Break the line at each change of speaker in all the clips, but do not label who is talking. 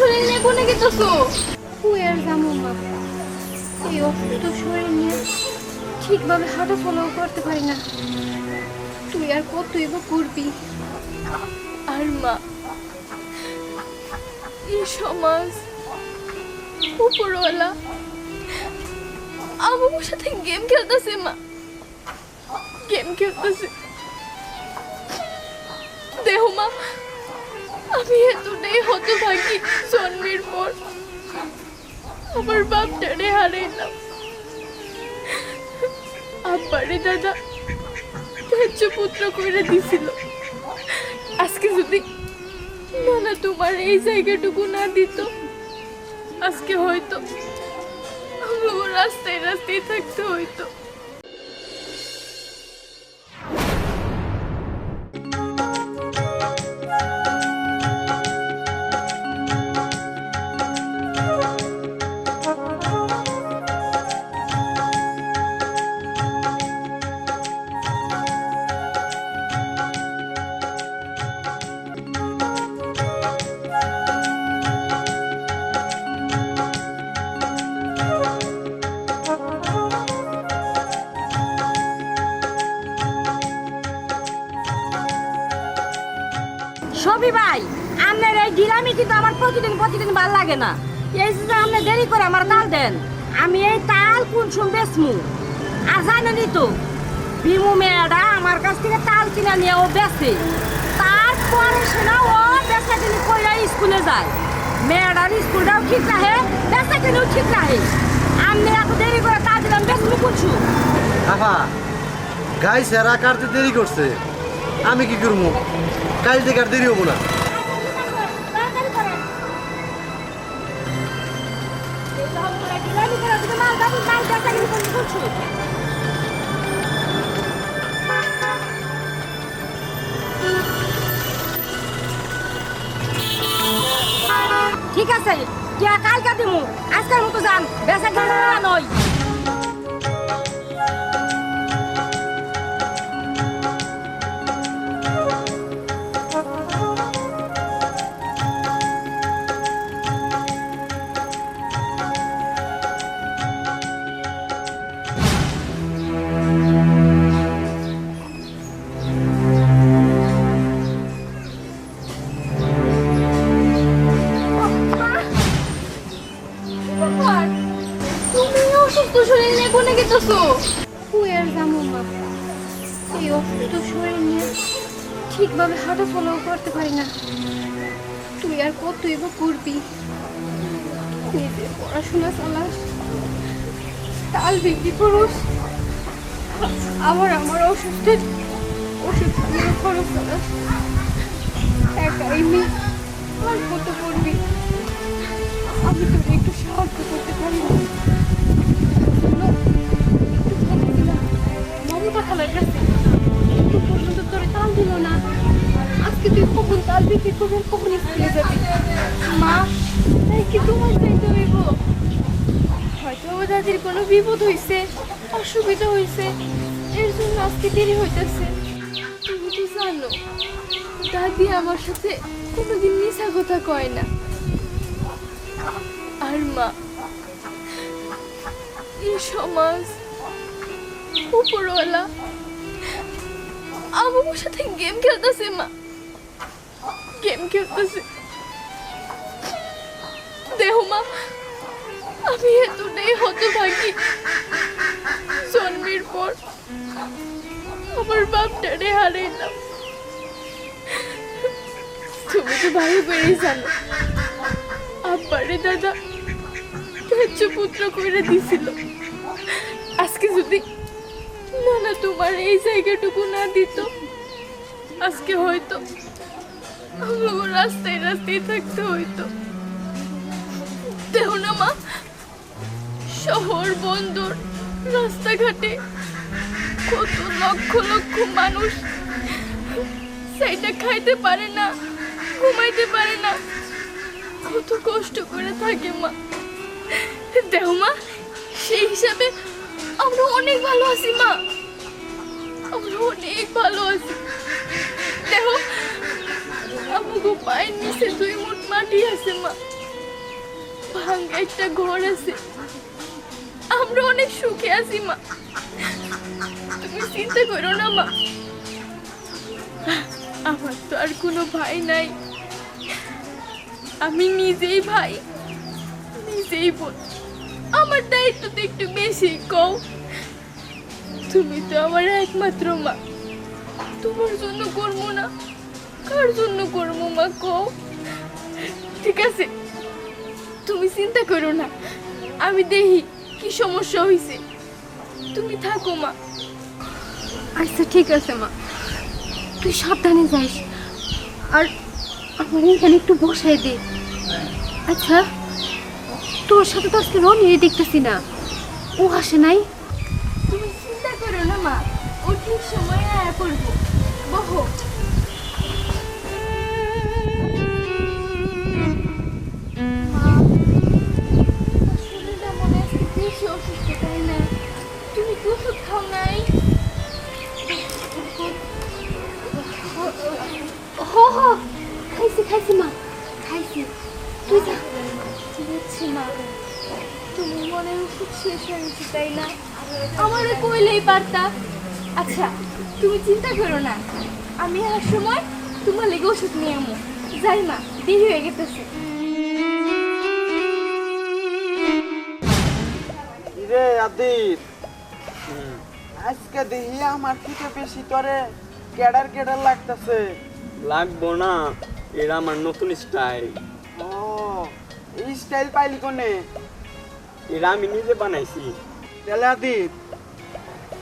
শরীর নিয়ে কোনে গেতেছো? তুই আর জামু মা? এই অসুস্থ শরীর নিয়ে ঠিকভাবে হাঁটা চলাও করতে পারি না। তুই আর কতই বা করবি? আর মা এই সমাজ উপরওয়ালা আমার সাথে গেম খেলতেছে মা। গেম খেলতেছে। দেহ মা আমি এতটাই হতভাগী জন্মের পর আমার বাপ বাপটারে হারাইলাম। আব্বারে দাদা ত্যায্য পুত্র করে দিছিল। আজকে যদি নানা তোমার এই জায়গাটুকু না দিত, আজকে হয়তো রাস্তায় রাস্তায় থাকতে হইতো।
সবই ভাই। আপনার এই ডিলামি কিন্তু আমার প্রতিদিন প্রতিদিন ভালো লাগে না। এই যে আপনি দেরি করে আমার তাল দেন, আমি এই তাল কোন সময় বেচমু? আর জানেনই তো, বিমু মেয়েটা আমার কাছ থেকে তাল কিনে নিয়ে ও বেচে। তারপরে সেটা ও বেচা কিনে কইরা স্কুলে যায়। মেয়েটার স্কুলটাও ঠিক রাখে বেচা কিনেও ঠিক রাখে আপনি এত দেরি করে তাল দিলাম বেচমু কুছু
আফা গাই সেরা কাটতে দেরি করছে? আমি কি করব? কাল থেকে আর দেরি হব না।
ঠিক আছে কালকে দিমু। আজকের মতো যান কিনে নয়।
অসুস্থ শরীর নিয়ে কোনে গেতেছো? আর জামু মা। এই অসুস্থ শরীর নিয়ে ঠিকভাবে হাঁটা চলাও করতে পারি না। তুই আর কতই বা করবি? নিজে পড়াশোনা চালাস, তাল বিক্রি করস, আবার আমার অসুস্থের ওষুধ খরচ চালাস। একাই মেয়ে, আর কত করবি? আমি তোকে একটু সাহায্য বিপদ হয়েছে অসুবিধা হয়েছে এর জন্য আজকে দেরি হইতেছে। তুমি তো জানো, দাদি আমার সাথে কোনোদিন মিশা কথা কয় না। আর মা, এই সমাজ উপরওয়ালা আমার সাথে গেম খেলতেছে মা। গেম খেলতেছে। দেহ মা আমি এতটাই হতভাগী। জন্মের পর আমার বাপটারে হারাইলাম। তুমি তো ভালো করেই জানো। আব্বারে দাদা ত্যায্য পুত্র করে দিছিল। আজকে যদি নানা তোমার এই জায়গাটুকু না দিত, আজকে হয়তো রাস্তায় রাস্তায় থাকতে হইতো। দেহ না মা। শহর বন্দর, রাস্তাঘাটে কত লক্ষ লক্ষ মানুষ। সেইটা খাইতে পারে না, ঘুমাইতে পারে না। কত কষ্ট করে থাকে মা। দেহ মা, সেই হিসাবে আমরা অনেক ভালো আছি মা। আমরা অনেক ভালো আছি। দেহ আমাকে পায়ের নিচে দুই মুঠ মাটি আছে মা। ভাঙ্গা একটা ঘর আছে। আমরা অনেক সুখে আছি, মা। তুমি চিন্তা করো না, মা। আমার তো আর কোনো ভাই নাই। আমি নিজেই ভাই, নিজেই বোন। আমার দায়িত্ব তো একটু বেশি, কও। তুমি তো আমার একমাত্র মা। তোমার জন্য করব না। কার জন্য করব মা, কও। ঠিক আছে। তুমি চিন্তা করো না। আমি দেখি। কি সমস্যা হয়েছে তুমি থাকো, মা। আচ্ছা ঠিক আছে, মা। তুই সাবধানে যাইস আর আমার এখানে একটু বসাই দে। আচ্ছা তোর সাথে তো আজকে রনিরে দেখতেছি না। ও আসে নাই। তুমি চিন্তা করো না, মা। ও ঠিক সময় আয়া করব বহো। বেশি অসুস্থ তাই না? তুমি কি ওষুধ খাও নাই? হো হো খাইছি খাইছি মা খাইছি। তুই যা। বুঝছি মা। তুমি মনে ওষুধ শেষ হয়ে গেছে তাই না? আমারে কইলেই পারতা আচ্ছা তুমি চিন্তা করো না। আমি আর সময় তোমার লেগে ওষুধ নিয়ে যাই মা দেরি হয়ে গেতেছে।
রে আদিত আজকে দেখি আমার থেকে বেশি তোরে কেডার কেডার লাগতেছে।
লাগবো না এটা আমার নতুন স্টাইল
ও এই স্টাইল পাইলি কোনে?
এটা আমি নিজে বানাইছি।
তাহলে আদিত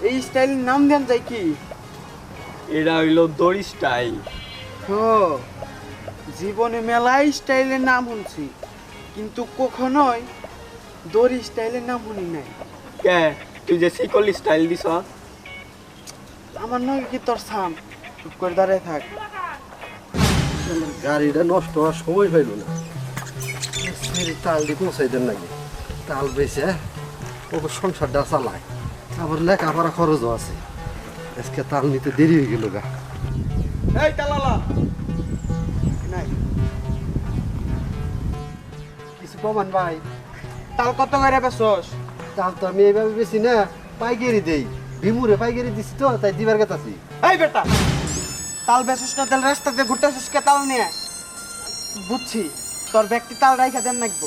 এই স্টাইল নাম দেন যায় কি?
এটা হইল দড়ি স্টাইল
ও জীবনে মেলায় স্টাইলের নাম শুনছি কিন্তু কখনোই দড়ি স্টাইলের নাম শুনি নাই।
কে? তুই যে শিকল স্টাইল দিছ।
আমার নয় কি তোর সাম? চুপ করে দাঁড়িয়ে থাক।
গাড়িটা নষ্ট হওয়ার সময় পাইল না। তাল দিয়ে পৌঁছাই দেন নাকি? তাল বেছে ও সংসারটা চালায়। আবার লেখাপড়া খরচও আছে। আজকে তাল নিতে দেরি হয়ে গেল গা।
এই তালালা! নাই।
কিছু প্রমাণ ভাই।
তাল কত করে বেসস
তাল তো আমি এইভাবে বেশি না পাইকারি দেই। ভিমুরে পাইকারি দিছি তো তাই দিবার কথা আছি।
এই বেটা তাল বেসস না তাহলে রাস্তাতে ঘুরতেছিস কে তাল নিয়ে? বুঝছি তোর ব্যক্তি তাল রাইখা দেন নাকবো।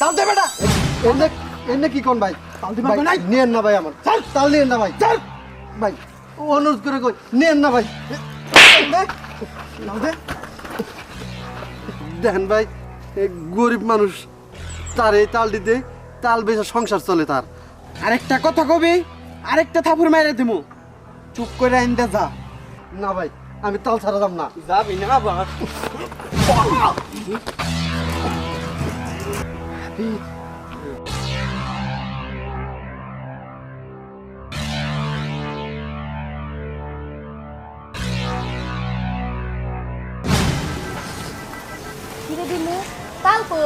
তাল দে বেটা।
এনে এনে কি কোন ভাই?
তাল দিবার নাই।
নিয়েন না ভাই আমার। তাল নিয়েন না ভাই।
চল
ভাই অনুরোধ করে কই নিয়েন না ভাই।
দে। নাও দে।
দেখেন ভাই গরিব মানুষ তার এই তাল দিতে তাল বেচা সংসার চলে তার।
আরেকটা কথা কবি আরেকটা থাপুর মাইরে দিমু। চুপ করে আইন্দে যা।
না ভাই আমি তাল ছাড়া দাম না।
যাবি না আবার
তাল কো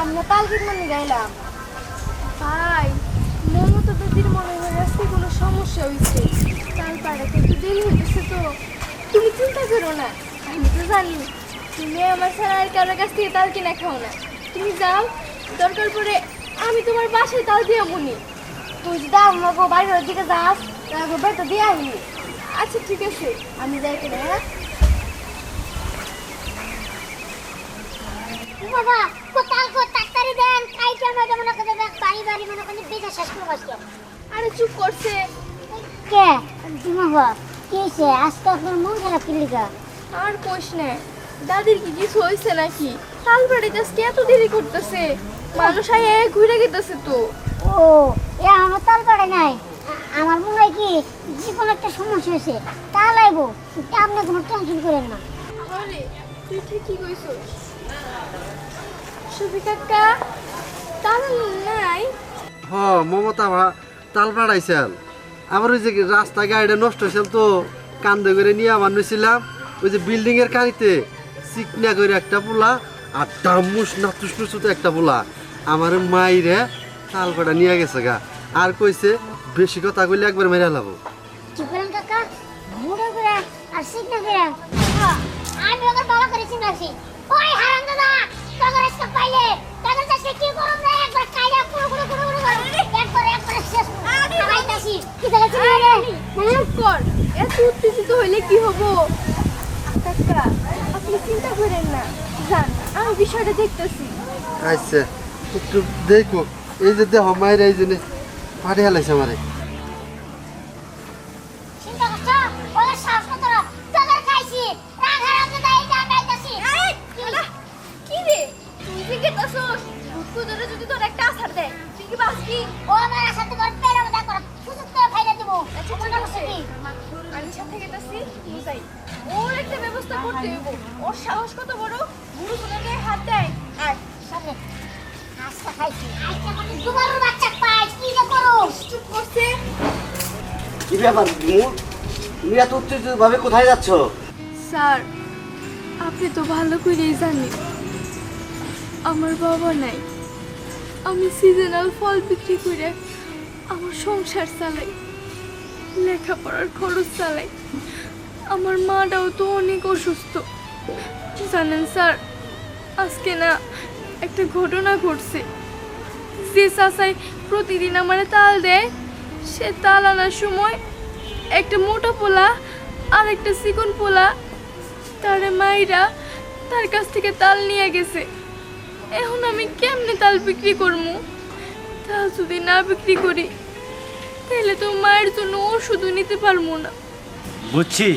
আমরা তাল কিনতে নিয়ে গাইলাম ভাই মমতা দিদির মনে হয় রাস্তায় কোনো সমস্যা হয়েছে তাল পাড়াতে একটু দেরি হয়েছে তো। তুমি চিন্তা করো না, আমি তো জানি, তুমি আমার ছাড়া আর কারোর কাছ থেকে তাল কিনা খাও না। তুমি যাও, দরকার পড়ে আমি তোমার বাসায় তাল দিয়ে মনি তুই যদি আমাকে বাড়ির দিকে যাস তারপর বেটা দিয়ে আসবি আচ্ছা ঠিক আছে, আমি যাই কিনা হ্যাঁ?
বাবা কোথাও কো তাড়াতাড়ি দেন মনে করে বাড়ি বাড়ি মনে করে বেজা শেষ করে বসল
আরে চুপ করছে।
কে? হয়েছে আজকে আপনার মন খারাপ কি লিগা?
আর কোষ না দাদির কি কিছু হয়েছে নাকি? এত দেরি করতেছে। মানুষ আয় ঘুরে গেতেছে তো।
ও এ আমার তাল নাই। আমার মনে হয় কি কোনো একটা সমস্যা হয়েছে। তা লাইবো আপনি কোনো টেনশন করেন না।
তুই ঠিকই কইছিস। সুফি কাকা নাই
হ মমতা ভা তাল পাড়াইছেন। আবার ওই যে রাস্তা গাড়িটা নষ্ট হয়েছিল তো কান্দে করে নিয়ে আমার নিয়েছিলাম। ওই যে বিল্ডিং এর কানিতে চিকনা করে একটা পোলা আর ডামুস নাতুস নুসুতে একটা পোলা। আমার মাইরে তাল পাড়া নিয়ে গেছে গা। আর কইছে বেশি কথা কইলে একবার মেরে লাবো
করেন কাকা? মুড়ে করে আর সিগনা করে। আমি ওকে বাবা করে চিনাছি ওই হারাম তোর পাইলে তোর আজকে যে কি করব না একবার কাইরা পুরো পুরো পুরো পুরো একবার একবার শেষ খাইতাছি কি দেখেছি রে হ্যাঁ
কর এত উত্তেজিত হইলে কি হব? কাকা আপনি চিন্তা করেন না। জান আমি বিষয়টা দেখতেছি।
আচ্ছা একটু দেখো। এই যে দেহ মায়ের এই জন্য ফাটে হেলাইছে আমারে।
কি রে? তুই কি কুদরে যদি তোর একটা আছাড় দেয় তুই কি বাঁচবি?
ও আমার
করতে হইব। ওর সাহস কত বড়? গায়ে হাত দেয়। আর
সামনে। আজকে খাইছি। মানে দুবারের বাচ্চা পাই কি যে করো?
চুপ করছে।
কি ব্যাপার তুমি এত উত্তেজিত ভাবে কোথায় যাচ্ছ?
স্যার আপনি তো ভালো করেই জানেন। আমার বাবা নাই। আমি সিজনাল ফল বিক্রি করে আমার সংসার চালাই। লেখাপড়ার খরচ চালাই। আমার মাটাও তো অনেক অসুস্থ। জানেন স্যার, আজকে না একটা ঘটনা ঘটছে। যে চাচাই প্রতিদিন আমার তাল দেয়, সে তাল আনার সময় একটা মোটা পোলা আর একটা চিকন পোলা তার মাইরা তার কাছ থেকে তাল নিয়ে গেছে। এখন আমি কেমনে তাল বিক্রি করব তাল যদি না বিক্রি করি তাহলে তো মায়ের জন্য ওষুধও নিতে পারব না।
বুঝছি।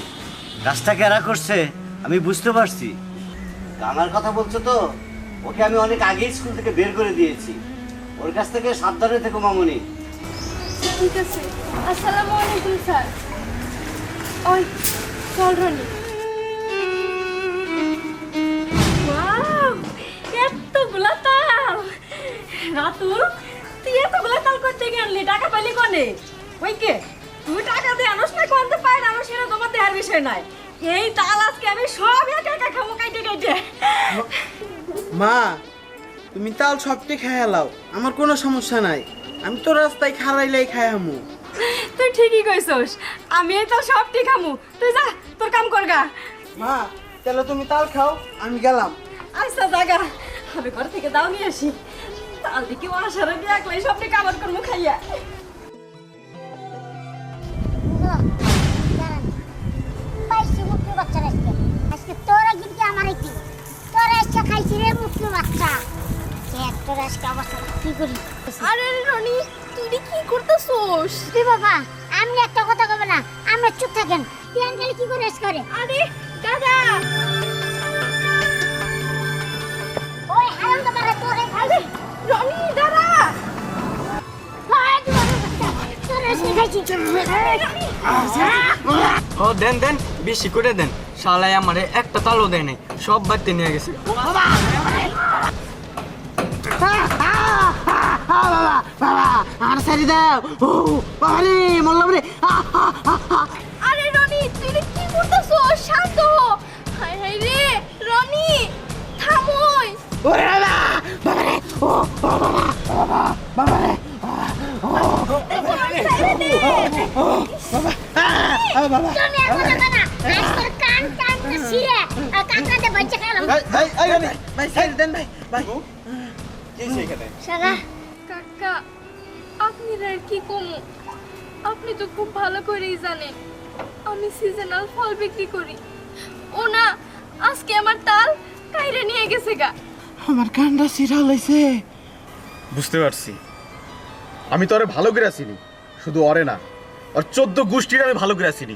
কাজটা কেরা করছে আমি বুঝতে পারছি।
আমার কথা বলছো তো? ওকে আমি অনেক আগেই স্কুল থেকে বের করে দিয়েছি। ওর কাছ থেকে সাবধানে থেকো মামনি।
ঠিক আছে। আসসালামু আলাইকুম স্যার। ওই চল রনি।
এতগুলা তাল রাতুল তুই এতগুলা তাল করতে গেলি টাকা পাইলি কোনে? ওই কে? তুই টাকা দিয়ে আনস না কোনতে পাই না আনস সেটা তোমার দেওয়ার বিষয় নাই। এই তাল আজকে আমি সব একা একা খাব কাইটে কাইটে।
মা তুমি তাল সবটি খাই হেলাও আমার কোনো সমস্যা নাই। আমি তো রাস্তায় খারাইলাই খাই আমু
তুই ঠিকই কইছস আমি এই তো সব ঠিক খামু। তুই যা তোর কাম করগা
মা তাহলে তুমি তাল খাও আমি গেলাম।
আচ্ছা জাগা আমি ঘর থেকে দাও নিয়ে আসি। তাল দিকে আসারে দিয়ে একলাই সব কামার করব খাইয়া।
কিন্তু আমার কি তোরা আজকে খাইছি রে মুক্তি বাচ্চা। একটা আজকে অবস্থা? কি করি?
আরে রনি তুই কি করতেছস?
তুই বাবা আমি একটা কথা কবে না আমরা চুপ থাকেন। পিয়ান গেলে কি করে করে?
আরে দাদা!
ওই হারাম তো মারা তোরে খাইছি।
রনি দাদা!
দুবারের বাচ্চা তোরা আজকে খাইছি।
ও দেন দেন বেশি করে দেন। শালাই আমারে একটা তালও দেয় নাই সব বাড়তে নিয়ে গেছে
আর সারি দাও ও বাবা রে মল্লাম রে
আরে রনি তুই রে কি করতেছস শান্ত হ হায় হায় রে রনি থামোই
ওরে বাবা বাবা রে ও বাবা বাবা
তুমি আর কথা কনা আজকে
কাকা আপনি আর কি কমু আপনি তো খুব ভালো করেই জানেন আমি সিজনাল ফল বিক্রি করি। ও না আজকে আমার তাল কাইরে নিয়ে গেছে গা।
আমার কানটা সিরা লইছে।
বুঝতে পারছি। আমি তো ওরে ভালো করে আসিনি শুধু অরে না। আর চোদ্দ গোষ্ঠীর আমি ভালো করে আসিনি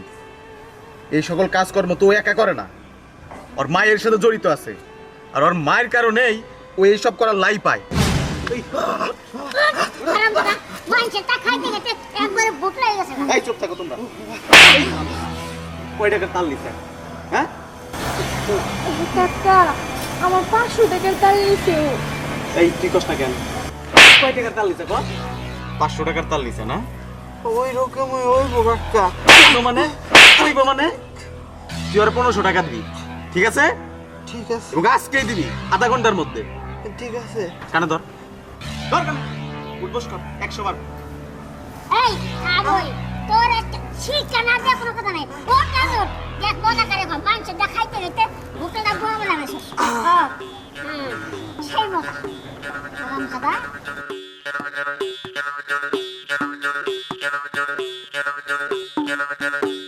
এই সকল কাজকর্ম তো ও একা করে না। ওর মায়ের সাথে জড়িত আছে। আর ওর মায়ের কারণেই ও এইসব করার লাই পায়। এই চুপ থাকো তোমরা।
কয় টাকা তাল নিছে? হ্যাঁ?
কাকা আমার পাঁচশো টাকার তাল নিছে ও
এই তুই কষ্ট কেন? কয় তাল নিছে
পাঁচশো টাকার তাল নিছে না?
ওই রকম ওই কাকা
মানে কইব মানে তুই আর পনেরোশো টাকা দিবি ঠিক আছে?
ঠিক আছে।
এবং আজকেই দিবি আধা ঘণ্টার মধ্যে।
ঠিক আছে।
কানে ধর। ধর কানে। উঠবস কর একশো বার।
এই আগই তোর একটা শিক্ষা দিয়ে কোনো কথা নাই। ও কাজর দেখ মজা করে খাও মানছে দেখাইতে খেতে ভুকে না বউ বলে গেছে সেই মজা হারাম খাদা
Thank you.